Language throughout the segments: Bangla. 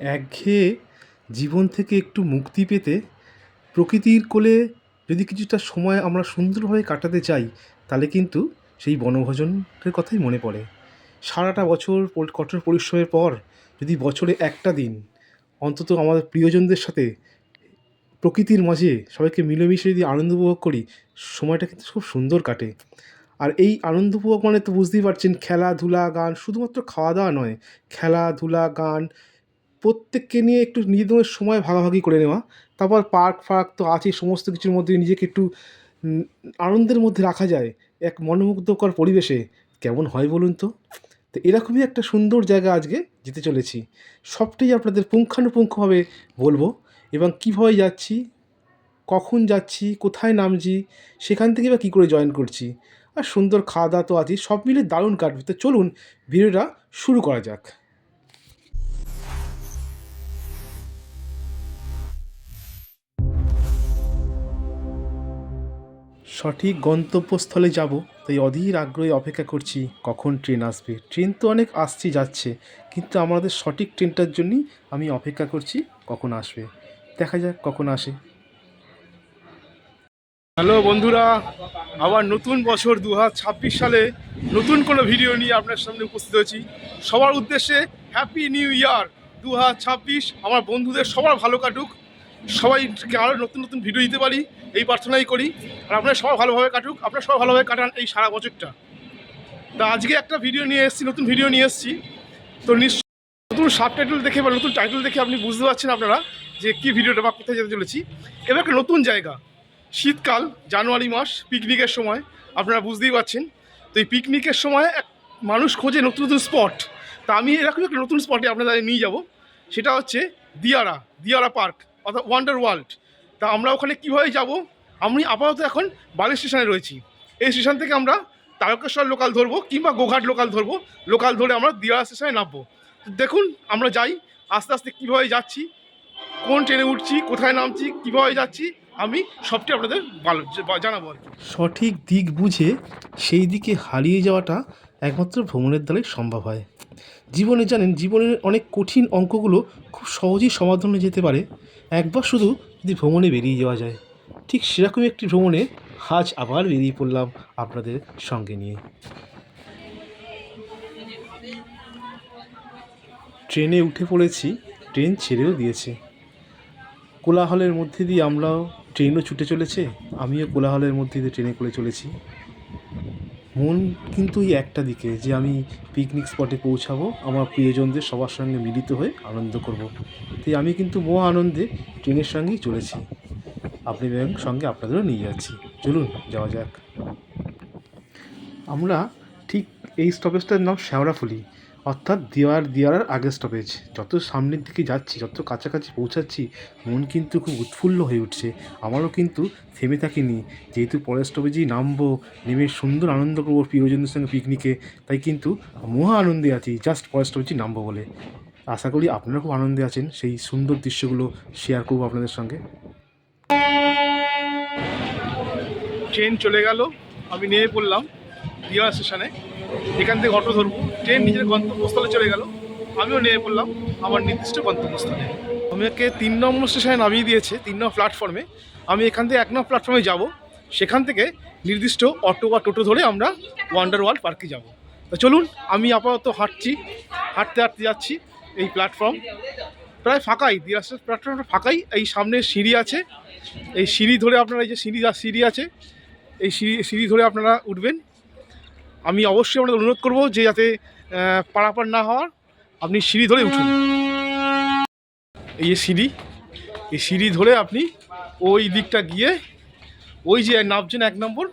একঘেয়ে জীবন থেকে একটু মুক্তি পেতে প্রকৃতির কোলে যদি কিছুটা সময় আমরা সুন্দরভাবে কাটাতে চাই, তাহলে কিন্তু সেই বনভোজনের কথাই মনে পড়ে। সারাটা বছর কঠোর পরিশ্রমের পর যদি বছরে একটা দিন অন্তত আমাদের প্রিয়জনদের সাথে প্রকৃতির মাঝে সবাইকে মিলেমিশে যদি আনন্দ উপভোগ করি, সময়টা কিন্তু খুব সুন্দর কাটে। আর এই আনন্দ উপভোগ মানে তো বুঝতেই পারছেন, খেলাধুলা, গান শুধুমাত্র খাওয়া দাওয়া নয়, খেলাধুলা, গান প্রত্যেককে নিয়ে একটু নিজেদের সময় ভাগাভাগি করে নেওয়া। তারপর পার্ক ফার্ক তো আছেই, সমস্ত কিছুর মধ্যে নিজেকে একটু আনন্দের মধ্যে রাখা যায় এক মনোমুগ্ধকর পরিবেশে। কেমন হয় বলুন তো? তো এরকমই একটা সুন্দর জায়গা আজকে যেতে চলেছি। সবটাই আপনাদের পুঙ্খানুপুঙ্খভাবে বলব এবং কীভাবে যাচ্ছি, কখন যাচ্ছি, কোথায় নামছি, সেখান থেকে বা কী করে জয়েন করছি। আর সুন্দর খাওয়া দাওয়া তো আছেই, সব মিলে দারুণ কাটবে। তো চলুন, ভিডিওটা শুরু করা যাক। সঠিক গন্তব্যস্থলে যাব, তাই অধীর আগ্রহে অপেক্ষা করছি কখন ট্রেন আসবে। ট্রেন তো অনেক আসছে যাচ্ছে, কিন্তু আমাদের সঠিক ট্রেনটার জন্যই আমি অপেক্ষা করছি কখন আসবে। দেখা যাক কখন আসে। হ্যালো বন্ধুরা, আবার নতুন বছর দু হাজার ছাব্বিশ সালে নতুন কোনো ভিডিও নিয়ে আপনার সামনে উপস্থিত হয়েছি। সবার উদ্দেশ্যে হ্যাপি নিউ ইয়ার দু হাজার ছাব্বিশ, আমার বন্ধুদের সবার ভালো কাটুক। সবাইকে আরও নতুন নতুন ভিডিও দিতে পারি, এই প্রার্থনাই করি। আর আপনারা সবাই ভালোভাবে কাটুক, আপনারা সবাই ভালোভাবে কাটান এই সারা বছরটা। তা আজকে একটা ভিডিও নিয়ে এসেছি, নতুন ভিডিও নিয়ে এসেছি। তো নিশ্চয় নতুন সাবটাইটেল দেখে বা নতুন টাইটেল দেখে আপনি বুঝতে পারছেন আপনারা যে কী ভিডিওটা বা কোথায় যেতে চলেছি। এবার একটা নতুন জায়গা, শীতকাল, জানুয়ারি মাস পিকনিকের সময়, আপনারা বুঝতেই পারছেন। তো এই পিকনিকের সময় এক মানুষ খোঁজে নতুন নতুন স্পট তা আমি এরকম একটা নতুন স্পটে আপনাদের নিয়ে যাব, সেটা হচ্ছে দিয়ারা দিয়ারা পার্ক অর্থাৎ ওয়ান্ডার ওয়ার্ল্ড তা আমরা ওখানে কীভাবে যাব? আমি আপাতত এখন বালি স্টেশনে রয়েছি। এই স্টেশন থেকে আমরা তারকেশ্বর লোকাল ধরবো কিংবা গোঘাট লোকাল ধরবো। লোকাল ধরে আমরা দিয়ারা স্টেশনে নামবো। দেখুন, আমরা যাই, আস্তে আস্তে কীভাবে যাচ্ছি, কোন ট্রেনে উঠছি, কোথায় নামছি, কীভাবে যাচ্ছি, আমি সবটি আপনাদের ভালো- জানাব আর কি। সঠিক দিক বুঝে সেই দিকে হারিয়ে যাওয়াটা একমাত্র ভ্রমণের দ্বারাই সম্ভব হয়। জীবনে জানেন, জীবনের অনেক কঠিন অঙ্কগুলো খুব সহজেই সমাধানে যেতে পারে। একবার শুধু যদি ভ্রমণে বেরিয়ে যাওয়া যায়, ঠিক সেরকমই একটি ভ্রমণে আজ আবার বেরিয়ে পড়লাম আপনাদের সঙ্গে নিয়ে। ট্রেনে উঠে পড়েছি, ট্রেন ছেড়েও দিয়েছে। কোলাহলের মধ্যে দিয়ে আমরাও ট্রেনও ছুটে চলেছে, আমিও কোলাহলের মধ্যে দিয়ে ট্রেনে করে চলেছি। মন কিন্তু এই একটা দিকে যে আমি পিকনিক স্পটে পৌঁছাবো, আমার প্রিয়জনদের সবার সঙ্গে মিলিত হয়ে আনন্দ করব। তাই আমি কিন্তু মো আনন্দে ট্রেনের সঙ্গেই চলেছি। আপনি সঙ্গে আপনাদেরও নিয়ে যাচ্ছি। চলুন, যাওয়া যাক। আমরা ঠিক এই স্টপেজটার নাম শ্যাওড়াফুলি। অর্থাৎ দেওয়ার দিয়ারার আগের স্টপেজ যত সামনের দিকে যাচ্ছি, যত কাছাকাছি পৌঁছাচ্ছি, মন কিন্তু খুব উৎফুল্ল হয়ে উঠছে। আমারও কিন্তু থেমে থাকিনি। যেহেতু পরের স্টপেজেই নামবো, নেমে সুন্দর আনন্দ করব প্রিয়জনদের সঙ্গে পিকনিকে তাই কিন্তু মহা আনন্দে আছি জাস্ট পরের স্টপেজেই নামবো বলে। আশা করি আপনারা খুব আনন্দে আছেন, সেই সুন্দর দৃশ্যগুলো শেয়ার করব আপনাদের সঙ্গে। ট্রেন চলে গেল, আমি নেমে পড়লাম দিয়ারা স্টেশনে এখান থেকে অটো ধরবো। ট্রেন নিজের গন্তব্যস্থলে চলে গেল। আমিও নেমে পড়লাম আমার নির্দিষ্ট গন্তব্যস্থলে। আমাকে তিন নম্বর স্টেশনে নামিয়ে দিয়েছে, তিন নম্বর প্ল্যাটফর্মে আমি এখান থেকে এক নম্বর প্ল্যাটফর্মে যাব। সেখান থেকে নির্দিষ্ট অটো বা টোটো ধরে আমরা ওয়ান্ডার ওয়ার্ল্ড পার্কে যাব। তো চলুন, আমি আপাতত হাঁটছি। হাঁটতে হাঁটতে যাচ্ছি এই প্ল্যাটফর্ম প্রায় ফাঁকাই দিয়াসের প্ল্যাটফর্মটা ফাঁকাই। এই সামনে সিঁড়ি আছে। এই সিঁড়ি ধরে আপনারা এই যে সিঁড়ি সিঁড়ি আছে। এই সিঁড়ি সিঁড়ি ধরে আপনারা উঠবেন। আমি অবশ্যই আপনাদের অনুরোধ করব যে যাতে পারাপার না হওয়ার আপনি সিঁড়ি ধরে উঠুন। এই যে সিঁড়ি, এই সিঁড়ি ধরে আপনি ওই দিকটা গিয়ে ওই যে নামছেন এক নম্বর,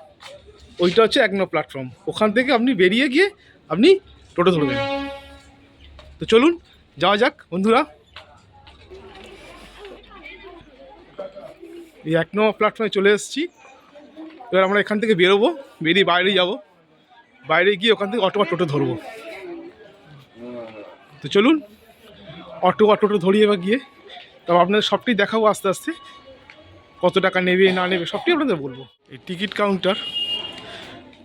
ওইটা হচ্ছে এক নম্বর প্ল্যাটফর্ম ওখান থেকে আপনি বেরিয়ে গিয়ে আপনি টোটো ধরবেন। তো চলুন, যাওয়া যাক বন্ধুরা। এই এক নম্বর প্ল্যাটফর্মে চলে এসেছি। এবার আমরা এখান থেকে বেরোবো, বেরিয়ে বাইরে যাব। বাইরে গিয়ে ওখান থেকে অটো বা টোটো ধরবো। তো চলুন, অটো বা টোটো ধরি এবার গিয়ে। তবে আপনাদের সবটাই দেখাবো আস্তে আস্তে, কত টাকা নেবে, না নেবে, সবটাই আপনাদের বলব। এই টিকিট কাউন্টার,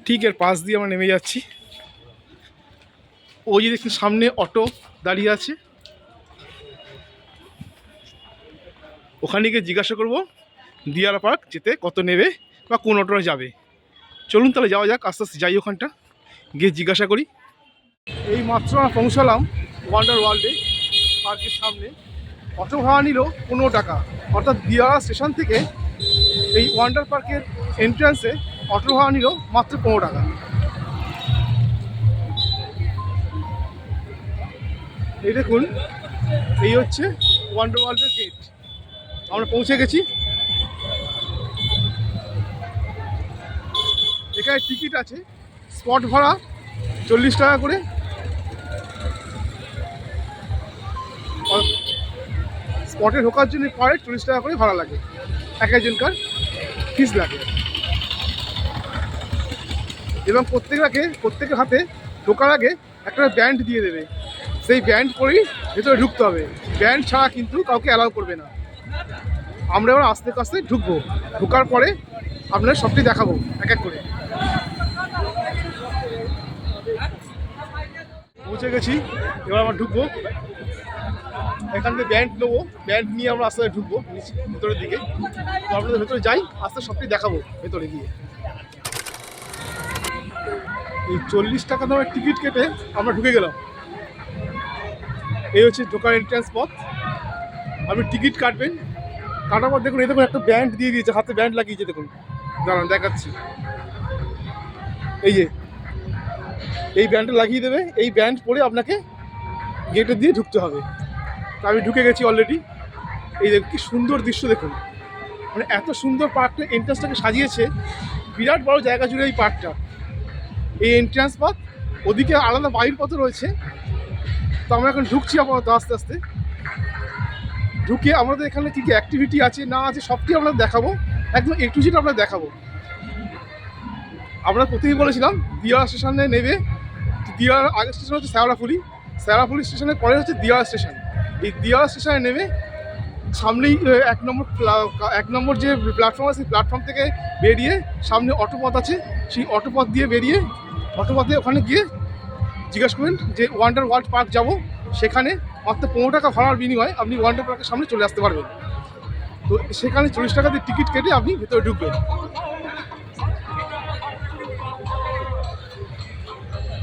ঠিক এর পাশ দিয়ে আমরা নেমে যাচ্ছি। ওই যে দেখুন, সামনে অটো দাঁড়িয়ে আছে। ওখানে গিয়ে জিজ্ঞাসা করব, দিয়ারা পার্ক যেতে কত নেবে বা কোন অটোটা যাবে। চলুন তাহলে যাওয়া যাক, আস্তে আস্তে যাই ওখানটা। গিয়ে জিজ্ঞাসা করি। এই মাত্র পৌঁছালাম ওয়ান্ডার ওয়ার্ল্ডে পার্কের সামনে। অটো ভাড়া নিল পনেরো টাকা। অর্থাৎ দিয়ারা স্টেশন থেকে এই ওয়ান্ডার পার্কের এন্ট্রান্সে অটো ভাড়া নিল মাত্র পনেরো টাকা। এই দেখুন, এই হচ্ছে ওয়ান্ডার ওয়ার্ল্ডের গেট আমরা পৌঁছে গেছি। এখানে টিকিট আছে। স্পট ভাড়া চল্লিশ টাকা করে। স্পটে ঢোকার জন্য পার চল্লিশ টাকা করে ভাড়া লাগে। এক একজনকার ফিস লাগে। এবং প্রত্যেকটাকে, প্রত্যেকের হাতে ঢোকার আগে একটা ব্যান্ড দিয়ে দেবে। সেই ব্যান্ড পরেই ভেতরে ঢুকতে হবে। ব্যান্ড ছাড়া কিন্তু কাউকে অ্যালাউ করবে না। আমরা এবার আস্তে আস্তে ঢুকবো। ঢোকার পরে আপনার সবটি দেখাবো, এক এক করে। পৌঁছে গেছি। এবার আমরা ঢুকবো। এখান থেকে ব্যান্ড নেব। ব্যান্ড নিয়ে আমরা আস্তে আস্তে ঢুকবো ভেতরের দিকে। তো আপনাদের ভেতরে যাই, আস্তে সবটি দেখাবো ভেতরে গিয়ে। এই চল্লিশ টাকা দামের টিকিট কেটে আমরা ঢুকে গেলাম। এই হচ্ছে ঢোকার এন্ট্রান্স পথ। আপনি টিকিট কাটবেন। কাটার পর দেখুন, এই দেখুন একটা ব্যান্ড দিয়ে দিয়েছে। হাতে ব্যান্ড লাগিয়েছে, দেখুন। দাঁড়ান, দেখাচ্ছি। এই যে এই ব্যান্ডটা লাগিয়ে দেবে, এই ব্যান্ড পরে আপনাকে গেটে দিয়ে ঢুকতে হবে। তো আমি ঢুকে গেছি অলরেডি এই দেখুন কি সুন্দর দৃশ্য দেখুন। মানে এত সুন্দর পার্কটা এন্ট্রান্সটাকে সাজিয়েছে। বিরাট বড় জায়গা জুড়ে এই পার্কটা। এই এন্ট্রান্স পথ ওদিকে আলাদা বাইর পথ রয়েছে। তো আমরা এখন ঢুকছি আপাতত আস্তে আস্তে। ঢুকে আমাদের এখানে কী কী অ্যাক্টিভিটি আছে, না আছে, সবটি আমরা দেখাবো। একদম এ টু জেড আমরা দেখাবো। আমরা প্রথমেই বলেছিলাম, দিয়ারা স্টেশনে নেবে। দিয়ার, আগের স্টেশন হচ্ছে শ্যাওড়াফুলি। শ্যাওড়াফুলি স্টেশনের পরে হচ্ছে দিয়ারা স্টেশন। এই দিয়ারা স্টেশনে নেমে সামনেই এক নম্বর এক নম্বর যে প্ল্যাটফর্ম আছে, সেই প্ল্যাটফর্ম থেকে বেরিয়ে সামনে অটোপথ আছে। সেই অটোপথ দিয়ে বেরিয়ে, অটোপথে ওখানে গিয়ে জিজ্ঞেস করবেন যে ওয়ান্ডার ওয়ার্ল্ড পার্ক যাব। সেখানে মাত্র পনেরো টাকা ভাড়ার বিনিময়ে আপনি ওয়ান্ডার পার্কের সামনে চলে আসতে পারবেন। তো সেখানে চল্লিশ টাকা দিয়ে টিকিট কেটে আপনি ভেতরে ঢুকবেন।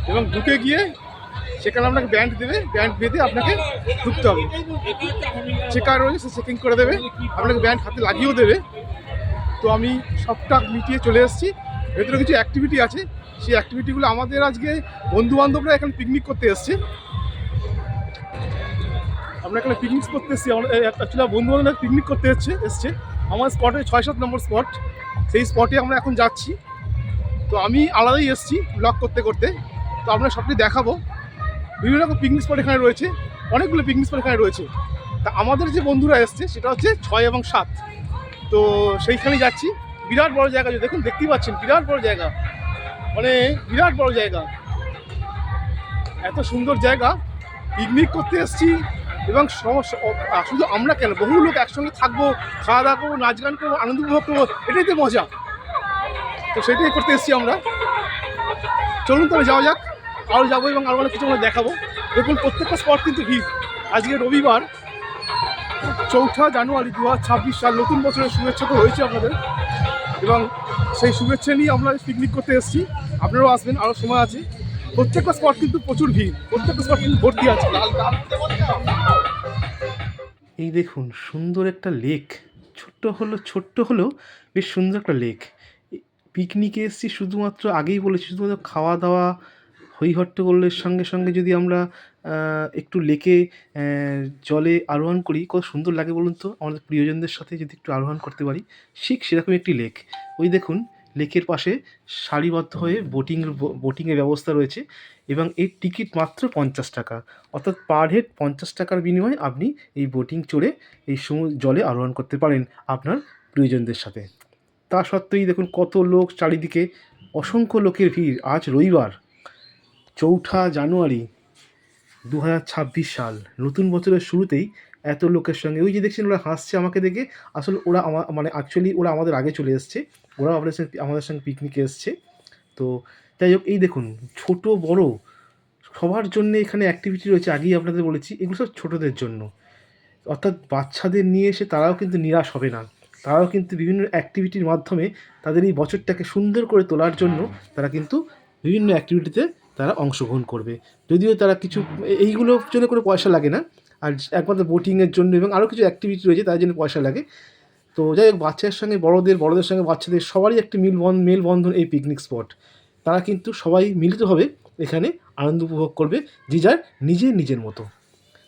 এবং ঢুকে গিয়ে সেখানে আপনাকে ব্যান্ড দেবে ব্যান্ড বেঁধে আপনাকে ঢুকতে হবে। চেকার রয়েছে সে চেকিং করে দেবে, আপনাকে ব্যান্ড হাতে লাগিয়েও দেবে। তো আমি সবটা মিটিয়ে চলে এসেছি। ভেতরে কিছু অ্যাক্টিভিটি আছে। সেই অ্যাক্টিভিটিগুলো আমাদের আজকে বন্ধু বান্ধবরা এখানে পিকনিক করতে এসছে। আমরা এখানে পিকনিক করতে এসেছি। আমরা অ্যাকচুয়ালি বন্ধু বান্ধবরা পিকনিক করতে এসছে এসছে। আমার স্পটে ছয় সাত নম্বর স্পট সেই স্পটে আমরা এখন যাচ্ছি। তো আমি আলাদাই এসেছি ব্লগ করতে করতে। তো আমরা সবটি দেখাবো। বিভিন্ন রকম পিকনিক স্পট এখানে রয়েছে, অনেকগুলো পিকনিক স্পট এখানে রয়েছে। তা আমাদের যে বন্ধুরা এসছে, সেটা হচ্ছে ছয় এবং সাত। তো সেইখানে যাচ্ছি, বিরাট বড় জায়গা দেখুন, দেখতেই পাচ্ছেন, বিরাট বড় জায়গা। মানে বিরাট বড় জায়গা। এত সুন্দর জায়গা। পিকনিক করতে এসেছি এবং শুধু আমরা কেন, বহু লোক একসঙ্গে থাকব খাওয়া দাওয়া করব নাচ গান করব, আনন্দ উপভোগ করব, এটাই তো মজা। তো সেটাই করতে এসেছি আমরা। চলুন তাহলে যাওয়া যাক। আরও যাব এবং আরও অনেক কিছু আমরা দেখাবো। দেখুন, প্রত্যেকটা স্পট কিন্তু ভিড় আজকে রবিবার, চৌঠা জানুয়ারি দু সাল, নতুন বছরের শুভেচ্ছা তো রয়েছে আপনাদের। এবং সেই শুভেচ্ছা নিয়ে আমরা পিকনিক করতে এসেছি। আপনারাও আসবেন আরও সময় আছে। প্রত্যেকটা স্পট কিন্তু প্রচুর ভিড় প্রত্যেকটা স্পট কিন্তু ভর্তি আছে। এই দেখুন, সুন্দর একটা লেক ছোট্ট হলো, ছোট্ট হলেও বেশ সুন্দর একটা লেক পিকনিকে এসেছি শুধুমাত্র আগেই বলেছি, শুধুমাত্র খাওয়া দাওয়া হইহট্টগোলের সঙ্গে সঙ্গে যদি আমরা একটু লেকে জলে আরোহণ করি, কত সুন্দর লাগে বলুন তো? আমাদের প্রিয়জনদের সাথে যদি একটু আরোহণ করতে পারি, ঠিক সেরকম একটি লেক। ওই দেখুন, লেকের পাশে সারিবদ্ধ হয়ে বোটিং বোটিংয়ের ব্যবস্থা রয়েছে এবং এর টিকিট মাত্র পঞ্চাশ টাকা। অর্থাৎ পার হেড পঞ্চাশ টাকার বিনিময়ে আপনি এই বোটিং চড়ে এই সমুদ্র জলে আরোহণ করতে পারেন আপনার প্রিয়জনদের সাথে। তা সত্ত্বেই দেখুন, কত লোক চারিদিকে, অসংখ্য লোকের ভিড়। আজ রবিবার চৌঠা জানুয়ারি দু হাজার ছাব্বিশ সাল। নতুন বছরের শুরুতেই এত লোকের সঙ্গে, ওই যে দেখছেন ওরা হাসছে আমাকে দেখে, আসলে ওরা আমার মানে অ্যাকচুয়ালি ওরা আমাদের আগে চলে এসছে, ওরা আমাদের সঙ্গে আমাদের সঙ্গে পিকনিকে এসছে। তো যাই হোক, এই দেখুন, ছোট, বড়, সবার জন্য এখানে অ্যাক্টিভিটি রয়েছে, আগেই আপনাদের বলেছি, এগুলো সব ছোটোদের জন্য। অর্থাৎ বাচ্চাদের নিয়ে এসে তারাও কিন্তু নিরাশ হবে না। তারাও কিন্তু বিভিন্ন অ্যাক্টিভিটির মাধ্যমে তাদের এই বছরটাকে সুন্দর করে তোলার জন্য তারা কিন্তু বিভিন্ন অ্যাক্টিভিটিতে তারা অংশগ্রহণ করবে। যদিও তারা কিছু এইগুলোর জন্য কোনো পয়সা লাগে না। আর একমাত্র বোটিংয়ের জন্য এবং আরও কিছু অ্যাক্টিভিটি রয়েছে, তার জন্য পয়সা লাগে। তো যাই হোক, বাচ্চাদের সঙ্গে, বড়দের বড়দের সঙ্গে বাচ্চাদের সবারই একটি মিল বন মেলবন্ধন এই পিকনিক স্পট তারা কিন্তু সবাই মিলিতভাবে এখানে আনন্দ উপভোগ করবে, যে যার নিজে নিজের মতো।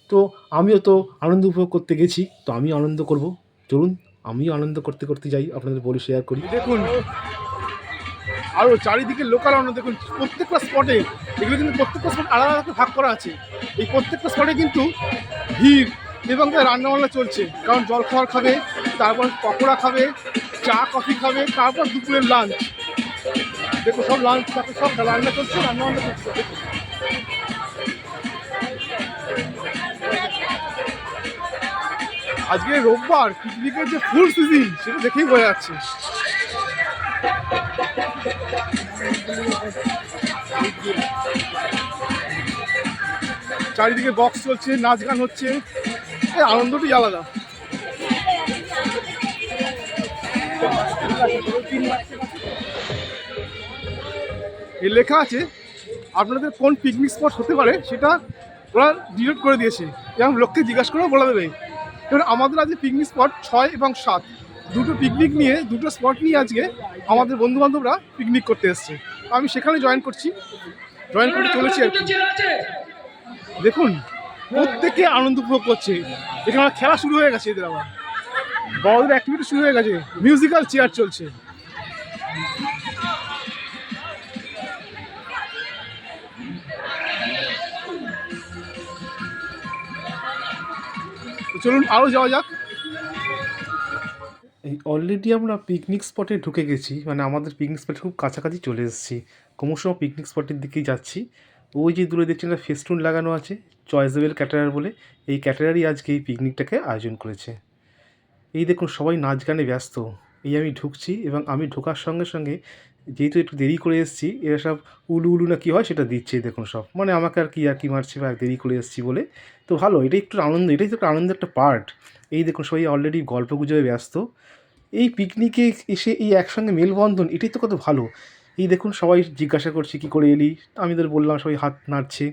তো আমিও তো আনন্দ উপভোগ করতে গেছি, তো আমি আনন্দ করব। চলুন, আমিও আনন্দ করতে করতে যাই, আপনাদের বলি শেয়ার করি। দেখুন আরও চারিদিকে লোকাল আনন্দ। দেখুন, প্রত্যেকটা স্পটে এগুলো কিন্তু প্রত্যেকটা স্পট আলাদা আলাদা ভাগ করা আছে। এই প্রত্যেকটা স্পটে কিন্তু ভিড় এবং রান্নাবান্না চলছে। কারণ জল খাবার খাবে, তারপর পকোড়া খাবে, চা কফি খাবে, তারপর দুপুরের লাঞ্চ দেখো সব লাঞ্চ সব রান্না চলছে, রান্নাবান্না চলছে। আজকে রোববার, পিকনিকের যে ফুল সিজন সেটা দেখেই বোঝা যাচ্ছে। চারিদিকে বক্স চলছে, নাচ গান হচ্ছে। এই আনন্দটাই আলাদা। লেখা আছে, আপনাদের কোন পিকনিক স্পট হতে পারে সেটা ওরা ডিলিট করে দিয়েছে। এবং লোককে জিজ্ঞাসা করেও বলে দেবে এবার আমাদের আজকে পিকনিক স্পট ছয় এবং সাত। দুটো পিকনিক নিয়ে, দুটো স্পট নিয়ে আজকে আমাদের বন্ধু বান্ধবরা পিকনিক করতে এসছে। আমি সেখানে জয়েন করছি। জয়েন করতে চলেছি আর। দেখুন, প্রত্যেকে আনন্দ উপভোগ করছে। এখানে খেলা শুরু হয়ে গেছে এদের আবার। বড়দের অ্যাক্টিভিটি শুরু হয়ে গেছে। মিউজিক্যাল চেয়ার চলছে। চলুন আরও যাওয়া যাক। অলরেডি আমরা পিকনিক স্পটে ঢুকে গেছি। মানে আমাদের পিকনিক স্পটে খুব কাছাকাছি চলে এসেছি। ক্রমশ পিকনিক স্পটের দিকেই যাচ্ছি। ওই যে দূরে দেখছেন একটা ফেস্টুন লাগানো আছে চয়েসেবেল ক্যাটারার বলে। এই ক্যাটারারই আজকে এই পিকনিকটাকে আয়োজন করেছে। এই দেখুন, সবাই নাচ গানে ব্যস্ত। এই আমি ঢুকছি এবং আমি ঢোকার সঙ্গে সঙ্গে যেহেতু একটু দেরি করে এসেছি, এরা সব উলু উলু না কী হয় সেটা দিচ্ছে দেখুন সব। মানে আমাকে আর কি আর কি মারছে বা দেরি করে এসেছি বলে। তো ভালো, এটাই একটু আনন্দ, এটাই তো একটা আনন্দের একটা পার্ট এই দেখুন, সবাই অলরেডি গল্প গুজবে ব্যস্ত। এই পিকনিকে এসে এই একসঙ্গে মেলবন্ধন, এটাই তো কত ভালো। এই দেখুন, সবাই জিজ্ঞাসা করছে, কী করে এলি? আমি তোদের বললাম, সবাই হাত নাড়ছে।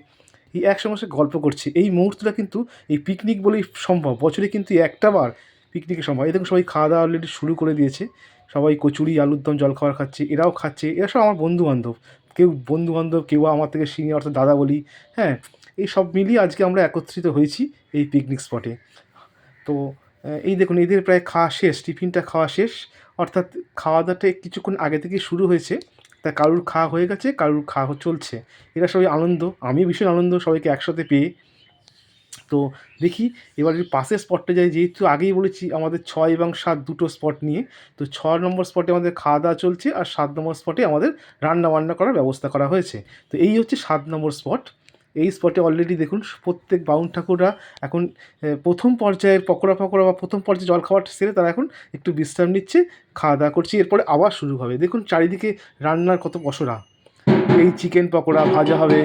এই একসঙ্গে সে গল্প করছে। এই মুহূর্তটা কিন্তু, এই পিকনিক বলেই সম্ভব। বছরে কিন্তু একটা বার পিকনিকের সময় এই দেখুন, সবাই খাওয়া দাওয়া অলরেডি শুরু করে দিয়েছে। সবাই কচুরি, আলুর দম জল খাবার খাচ্ছে, এরাও খাচ্ছে, এরা সব আমার বন্ধু বান্ধব কেউ বন্ধু বান্ধব কেউ আমার থেকে সিনিয়র অর্থাৎ দাদা বলি হ্যাঁ এই সব মিলিয়ে আজকে আমরা একত্রিত হয়েছি এই পিকনিক স্পটে তো এই দেখুন, এদের প্রায় খাওয়া শেষ, টিফিনটা খাওয়া শেষ। অর্থাৎ খাওয়া দাওয়াটা কিছুক্ষণ আগে থেকে শুরু হয়েছে। তা কারুর খাওয়া হয়ে গেছে, কারুর খাওয়া চলছে। এরা সবাই আনন্দ আমি ভীষণ আনন্দ সবাইকে একসাথে পেয়ে। তো দেখি, এবার পাশের স্পটটা যাই, যেহেতু আগেই বলেছি আমাদের ছয় এবং সাত দুটো স্পট নিয়ে, তো ছ নম্বর স্পটে আমাদের খাওয়া দাওয়া চলছে আর সাত নম্বর স্পটে আমাদের রান্না বান্না করার ব্যবস্থা করা হয়েছে। তো এই হচ্ছে সাত নম্বর স্পট এই স্পটে অলরেডি দেখুন, প্রত্যেক বাউন ঠাকুররা এখন প্রথম পর্যায়ের পকোড়া পকোড়া বা প্রথম পর্যায়ে জল খাবারটা সেরে তারা এখন একটু বিশ্রাম নিচ্ছে, খাওয়া দাওয়া করছে, এরপরে আবার শুরু হবে। দেখুন চারিদিকে রান্নার কত পসরা এই চিকেন পকোড়া ভাজা হবে।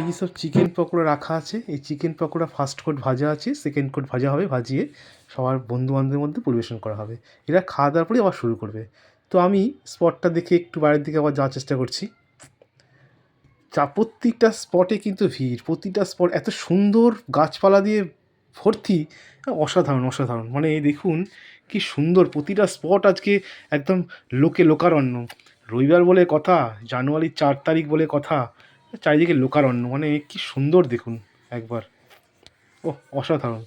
এই সব চিকেন পকোড়া রাখা আছে, এই চিকেন পকোড়া ফার্স্ট কোট ভাজা আছে সেকেন্ড কোট ভাজা হবে, ভাজিয়ে সবার বন্ধু বান্ধবের মধ্যে পরিবেশন করা হবে। এরা খাওয়া দাওয়ার পরে আবার শুরু করবে। তো আমি স্পটটা দেখে একটু বাইরের দিকে আবার যাওয়ার চেষ্টা করছি। চা প্রত্যেকটা স্পটে কিন্তু ভিড় প্রতিটা স্পট এত সুন্দর গাছপালা দিয়ে ভর্তি অসাধারণ অসাধারণ। মানে দেখুন, কি সুন্দর, প্রতিটা স্পট আজকে একদম লোকে লোকারণ্য। রবিবার বলে কথা, জানুয়ারির চার তারিখ বলে কথা, চারিদিকে লোকারণ্য। মানে কি সুন্দর দেখুন, একবার। ও অসাধারণ।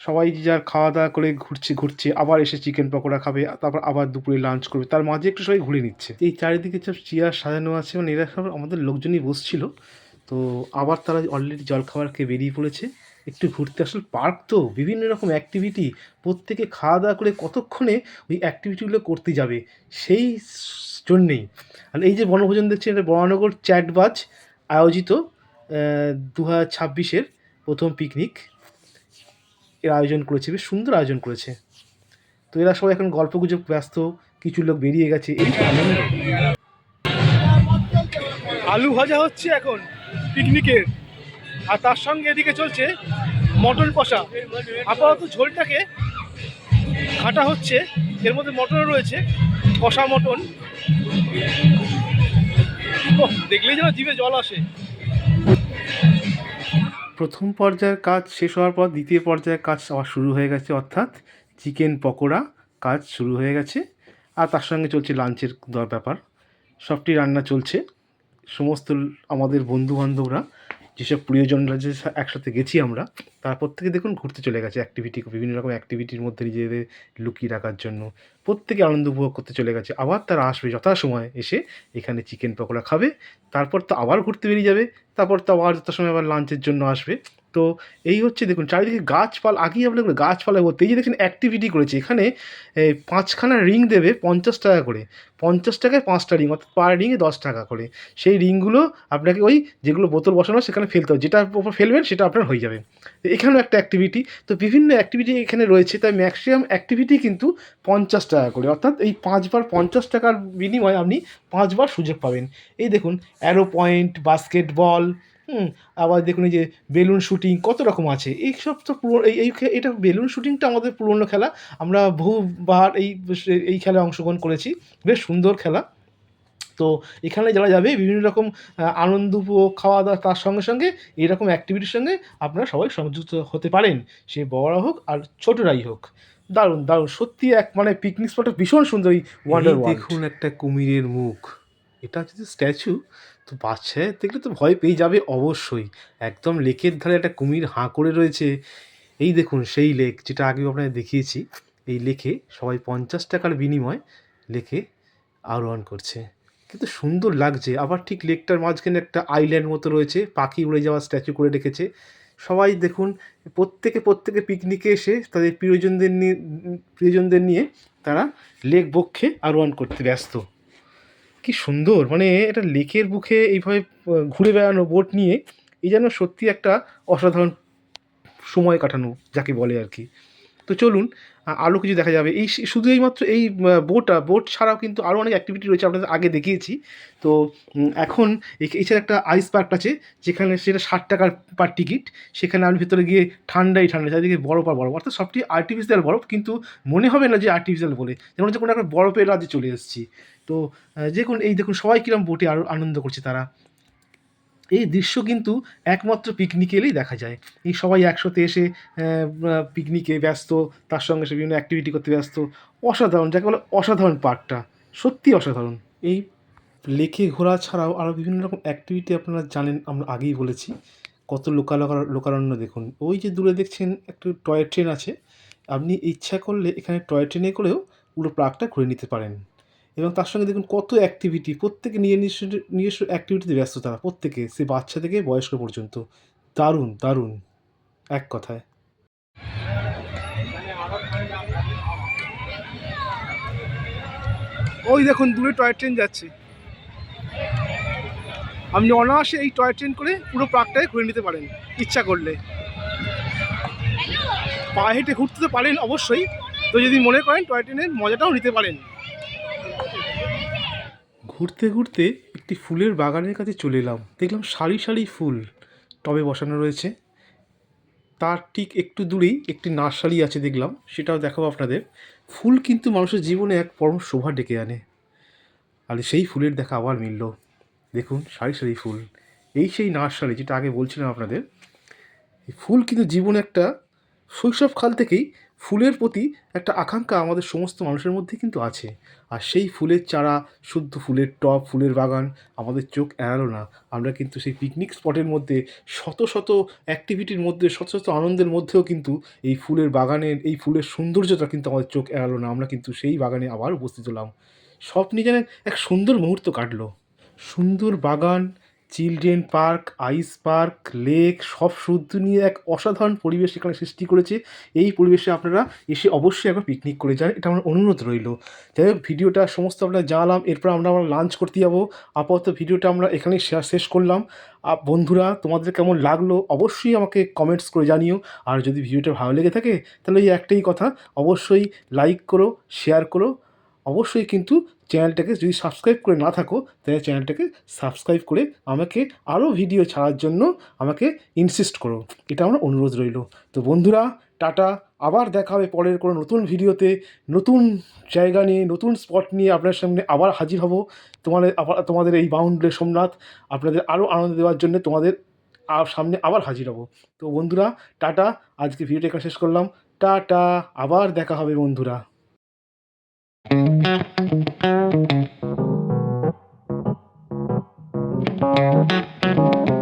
সবাই যার খাওয়া দাওয়া করে ঘুরছে ঘুরছে, আবার এসে চিকেন পকোড়া খাবে, তারপর আবার দুপুরে লাঞ্চ করবে, তার মাঝে একটু সবাই ঘুরে নিচ্ছে। এই চারিদিকে সব চেয়ার সাজানো আছে মানে এরা সব আমাদের লোকজনই বসছিল। তো আবার তারা অলরেডি জলখাবার খেয়ে বেরিয়ে পড়েছে। একটু ঘুরতে আসলে পার্ক তো, বিভিন্ন রকম অ্যাক্টিভিটি প্রত্যেকে খাওয়া দাওয়া করে কতক্ষণে ওই অ্যাক্টিভিটিগুলো করতে যাবে, সেই জন্যেই। আর এই যে বনভোজন দেখছেন, এটা বরানগর চ্যাটবাজ আয়োজিত দু হাজার ছাব্বিশের প্রথম পিকনিক এর আয়োজন করেছে, বেশ সুন্দর আয়োজন করেছে। তো এরা সবাই এখন গল্প গুজব ব্যস্ত, কিছু লোক বেরিয়ে গেছে। এই আলু ভাজা হচ্ছে এখন পিকনিকের। আর তার সঙ্গে এদিকে চলছে মটন কষা। আপাতত ঝোলটাকে ঘাটা হচ্ছে। এর মধ্যে মটনও রয়েছে, কষা মটন। দেখলেই যেন জিভে জল আসে। প্রথম পর্যায়ের কাজ শেষ হওয়ার পর দ্বিতীয় পর্যায়ের কাজ আবার শুরু হয়ে গেছে, অর্থাৎ চিকেন পকোড়া কাজ শুরু হয়ে গেছে। আর তার সঙ্গে চলছে লাঞ্চের দ- ব্যাপার। সবটি রান্না চলছে। সমস্ত আমাদের বন্ধু বান্ধবরা যেসব প্রিয়জনরা যে একসাথে গেছি আমরা তারা প্রত্যেকে দেখুন ঘুরতে চলে গেছে অ্যাক্টিভিটি বিভিন্ন রকম অ্যাক্টিভিটির মধ্যে নিজেদের লুকিয়ে রাখার জন্য। প্রত্যেকে আনন্দ উপভোগ করতে চলে গেছে। আবার তারা আসবে যথাসময়ে এসে এখানে চিকেন পকোড়া খাবে। তারপর তো আবার ঘুরতে বেরিয়ে যাবে। তারপর তো আবার সময় আবার লাঞ্চের জন্য আসবে তো এই হচ্ছে দেখুন, চারিদিকে গাছপালা, আগেই আমরা দেখলাম গাছপালা বলতে এই যে দেখছেন অ্যাক্টিভিটি করেছে, এখানে পাঁচখানা রিং দেবে পঞ্চাশ টাকা করে, পঞ্চাশ টাকায় পাঁচটা রিং অর্থাৎ পার রিংয়ে দশ টাকা করে, সেই রিংগুলো আপনাকে ওই যেগুলো বোতল বসানো সেখানে ফেলতে হবে, যেটা উপর ফেলবেন সেটা আপনার হয়ে যাবে। তো এখানেও একটা অ্যাক্টিভিটি তো বিভিন্ন অ্যাক্টিভিটি এখানে রয়েছে, তাই ম্যাক্সিমাম অ্যাক্টিভিটি কিন্তু পঞ্চাশ টাকা করে, অর্থাৎ এই পাঁচবার পঞ্চাশ টাকার বিনিময়ে আপনি পাঁচবার সুযোগ পাবেন। এই দেখুন অ্যারো পয়েন্ট বাস্কেটবল হুম, আবার দেখুন এই যে বেলুন শুটিং কত রকম আছে। এই সব তো পুরো এই এটা বেলুন শুটিংটা আমাদের পুরনো খেলা। আমরা বহুবার এই এই খেলায় অংশগ্রহণ করেছি। বেশ সুন্দর খেলা। তো এখানে যারা যাবে, বিভিন্ন রকম আনন্দ উপভোগ, খাওয়া দাওয়া তার সঙ্গে সঙ্গে এরকম অ্যাক্টিভিটির সঙ্গে আপনারা সবাই সংযুক্ত হতে পারেন। সে বড়রা হোক আর ছোটরাই হোক। দারুণ দারুণ। সত্যি এক মানে পিকনিক স্পটটা ভীষণ সুন্দর এই ওয়ান্ডার দেখুন একটা কুমিরের মুখ। এটা হচ্ছে স্ট্যাচু তো বাচ্চায় দেখলে তো ভয় পেয়ে যাবে অবশ্যই। একদম লেকের ধারে একটা কুমির হাঁ করে রয়েছে। এই দেখুন সেই লেক যেটা আগে আপনাদের দেখিয়েছি। এই লেকে সবাই পঞ্চাশ টাকার বিনিময় লেকে আরোহণ করছে। কিন্তু সুন্দর লাগছে। আবার ঠিক লেকটার মাঝখানে একটা আইল্যান্ড মতো রয়েছে। পাখি উড়ে যাওয়ার স্ট্যাচু করে রেখেছে। সবাই দেখুন, প্রত্যেকে প্রত্যেকে পিকনিকে এসে তাদের প্রিয়জনদের নিয়ে প্রিয়জনদের নিয়ে তারা লেক বক্ষে আরোহণ করতে ব্যস্ত। কি সুন্দর। মানে এটা লেকের বুকে এইভাবে ঘুরে বেড়ানো বোট নিয়ে, এই যেন সত্যি একটা অসাধারণ সময় কাটানো, যাকে বলে আর কি। তো চলুন আরও কিছু দেখা যাবে। এই শুধু এইমাত্র এই বোটটা বোট ছাড়াও কিন্তু আরও অনেক অ্যাক্টিভিটি রয়েছে আপনাদের আগে দেখিয়েছি। তো এখন এছাড়া একটা আইস পার্ক আছে, যেখানে সেটা ষাট টাকার পার টিকিট সেখানে আপনি ভিতরে গিয়ে ঠান্ডাই ঠান্ডা, চারিদিকে বরফ আর বরফ। অর্থাৎ সবটি আর্টিফিশিয়াল বরফ, কিন্তু মনে হবে না যে আর্টিফিশিয়াল বলে। যেমন হচ্ছে কোনো একটা বরফের রাজ্যে চলে এসেছি। তো দেখুন এই দেখুন, সবাই কিরম বোটে আরও আনন্দ করছে তারা। এই দৃশ্য কিন্তু একমাত্র পিকনিকে এলেই দেখা যায়। এই সবাই একসাথে এসে পিকনিকে ব্যস্ত, তার সঙ্গে সে বিভিন্ন অ্যাক্টিভিটি করতে ব্যস্ত। অসাধারণ, যাকে বলে অসাধারণ পার্কটা। সত্যি অসাধারণ। এই লেকে ঘোরা ছাড়াও আরও বিভিন্ন রকম অ্যাক্টিভিটি আপনারা জানেন, আমরা আগেই বলেছি। কত লোকাল লোকারণ্য দেখুন। ওই যে দূরে দেখছেন, একটু টয় ট্রেন আছে। আপনি ইচ্ছা করলে এখানে টয় ট্রেনে করেও পুরো পার্কটা ঘুরে নিতে পারেন। এবং তার সঙ্গে দেখুন কত অ্যাক্টিভিটি প্রত্যেকে নিয়ে নিজস্ব নিজস্ব অ্যাক্টিভিটিতে ব্যস্ত তারা, প্রত্যেকে, সে বাচ্চা থেকে বয়স্ক পর্যন্ত। দারুণ দারুণ, এক কথায়। ওই দেখুন, দূরে টয় ট্রেন যাচ্ছে। আপনি অনায়াসে এই টয় ট্রেন করে পুরো পার্কটায় ঘুরে নিতে পারেন, ইচ্ছা করলে। পা হেঁটে ঘুরতে তো পারেন অবশ্যই, তো যদি মনে করেন টয় ট্রেনের মজাটাও নিতে পারেন। ঘুরতে ঘুরতে একটি ফুলের বাগানের কাছে চলে এলাম। দেখলাম সারি সারি ফুল টবে বসানো রয়েছে। তার ঠিক একটু দূরেই একটি নার্সারি আছে দেখলাম, সেটাও দেখাবো আপনাদের। ফুল কিন্তু মানুষের জীবনে এক পরম শোভা ডেকে আনে। আর সেই ফুলের দেখা আবার মিলল। দেখুন, সারি সারি ফুল। এই সেই নার্সারি, যেটা আগে বলছিলাম আপনাদের। ফুল কিন্তু জীবনে একটা শৈশবকাল থেকেই ফুলের প্রতি একটা আকাঙ্ক্ষা আমাদের সমস্ত মানুষের মধ্যে কিন্তু আছে। আর সেই ফুলের চারা, শুদ্ধ ফুলের টব, ফুলের বাগান আমাদের চোখ এড়ালো না। আমরা কিন্তু সেই পিকনিক স্পটের মধ্যে শত শত অ্যাক্টিভিটির মধ্যে, শত শত আনন্দের মধ্যেও কিন্তু এই ফুলের বাগানের, এই ফুলের সৌন্দর্যটা কিন্তু আমাদের চোখ এড়ালো না। আমরা কিন্তু সেই বাগানে আবার উপস্থিত হলাম। সব নিয়ে যেন এক সুন্দর মুহূর্ত কাটলো। সুন্দর বাগান children park, ice park, lake, সব শুদ্ধ নিয়ে এক অসাধারণ পরিবেশ এখানে সৃষ্টি করেছে। এই পরিবেশে আপনারা এসে অবশ্যই একবার পিকনিক করে যান, এটা আমার অনুরোধ রইল। যাই হোক, ভিডিওটা সমস্ত আপনারা জানালাম, এরপর আমরা আমরা লাঞ্চ করতে যাব। আপাতত ভিডিওটা আমরা এখানেই শেয়ার শেষ করলাম। বন্ধুরা, তোমাদের কেমন লাগল অবশ্যই আমাকে কমেন্টস করে জানিও। আর যদি ভিডিওটা ভালো লেগে থাকে, তাহলে এই একটাই কথা, অবশ্যই লাইক করো শেয়ার করো। অবশ্যই কিন্তু চ্যানেলটাকে যদি সাবস্ক্রাইব করে না থাকো, তাহলে চ্যানেলটাকে সাবস্ক্রাইব করে আমাকে আরও ভিডিও ছাড়ার জন্য আমাকে ইনসিস্ট করো। এটা আমার অনুরোধ রইল। তো বন্ধুরা, টাটা। আবার দেখা হবে পরের কোনো নতুন ভিডিওতে নতুন জায়গা নিয়ে, নতুন স্পট নিয়ে আপনার সামনে আবার হাজির হব। তোমাদের আবার, তোমাদের এই বাউন্ডে সোমনাথ, আপনাদের আরও আনন্দ দেওয়ার জন্য তোমাদের সামনে আবার হাজির হব। তো বন্ধুরা, টাটা। আজকে ভিডিওটা শেষ করলাম। টাটা। আবার দেখা হবে বন্ধুরা। Thank you.